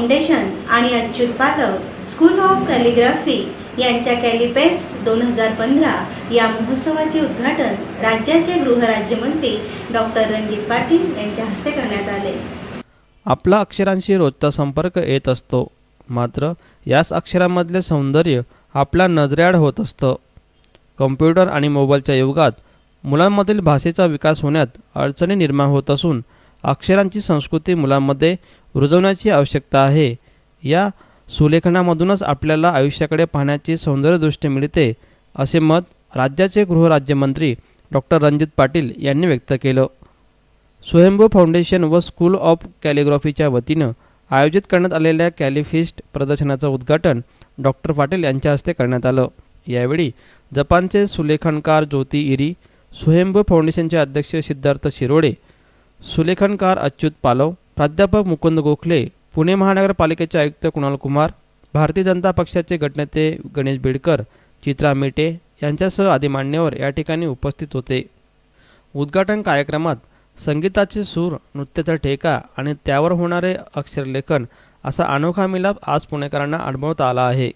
Foundation आणि अच्युत पालव school of calligraphy यांच्या कॅलिपेस्ट दोन हजार पंधरा या महोत्सवाचे उद्घाटन राज्याचे गृहराज्यमंत्री डॉक्टर रणजित पाटील यांच्या हस्ते करण्यात आले. आपला अक्षरांशी रोजचा संपर्क येत असतो मात्र याच अक्षरांमधले सौंदर्य आपला नजरेआड होत असतं. कम्प्युटर आणि मोबाईलच्या युगात मुलांमधील भाषेचा विकास होण्यात अडचणी निर्माण होत असून अक्षरांची संस्कृती मुलांमध्ये रुजवण्याची आवश्यकता आहे. या सुलेखनामधूनच आपल्याला आयुष्याकडे पाहण्याची सौंदर्यदृष्टी मिळते असे मत राज्याचे गृहराज्यमंत्री डॉक्टर रणजित पाटील यांनी व्यक्त केलं. स्वयंभू फाउंडेशन व स्कूल ऑफ कॅलिग्राफीच्या वतीनं आयोजित करण्यात आलेल्या कॅलिफिस्ट प्रदर्शनाचं उद्घाटन डॉक्टर पाटील यांच्या हस्ते करण्यात आलं. यावेळी जपानचे सुलेखनकार ज्योती इरी स्वयंभू फाउंडेशनचे अध्यक्ष सिद्धार्थ शिरोडे सुलेखनकार अच्युत पालव प्राध्यापक मुकुंद गोखले पुणे महानगरपालिकेचे आयुक्त कुणाल कुमार भारतीय जनता पक्षाचे गटनेते गणेश बेडकर चित्रा मेटे यांच्यासह आदी मान्यवर या ठिकाणी उपस्थित होते. उद्घाटन कार्यक्रमात संगीताचे सूर नृत्याचा ठेका आणि त्यावर होणारे अक्षरलेखन असा अनोखा मिलाप आज पुणेकरांना अनुभवता आला आहे.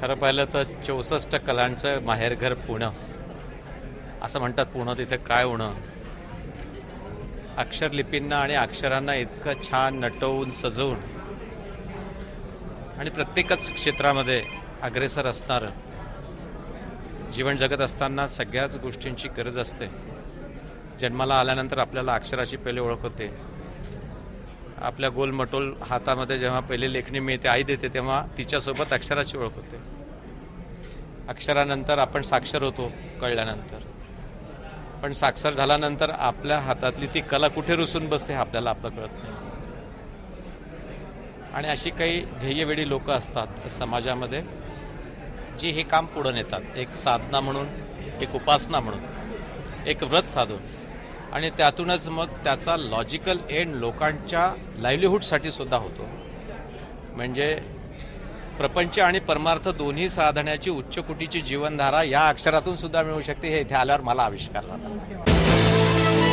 खरं पाहिलं तर चौसष्ट कलांचं माहेरघर पुणं. असं म्हणतात पुणं तिथे काय होणं? अक्षरलिपींना आणि अक्षरांना इतकं छान नटवून सजवून आणि प्रत्येकच क्षेत्रामध्ये अग्रेसर असणारं जीवन जगत असताना सगळ्याच गोष्टींची गरज असते. जन्माला आल्यानंतर आपल्याला अक्षराची पहिले ओळख होते. आपल्या गोलमटोल हातामध्ये जेव्हा पहिले लेखणी मिळते आई देते तेव्हा तिच्यासोबत अक्षराची ओळख होते. अक्षरानंतर आपण साक्षर होतो कळल्यानंतर. पण साक्षर झाल्यानंतर आपल्या हातातली ती कला कुठे रुसून बसते हे आपल्याला आपलं कळत नाही. आणि अशी काही ध्येयवेळी लोक असतात समाजामध्ये जी हे काम पुढं नेतात. एक साधना म्हणून एक उपासना म्हणून एक व्रत साधून. आणि त्यातूनच मग त्याचा लॉजिकल एंड लोकांच्या लाईव्हलीहूडसाठी सुद्धा होतो. म्हणजे प्रपंच आणि परमार्थ दोन्ही साधण्याची उच्च कुटीची जीवनधारा या अक्षरातून सुद्धा मिळू शकते हे इथे आल्यावर मला आविष्कार झाला.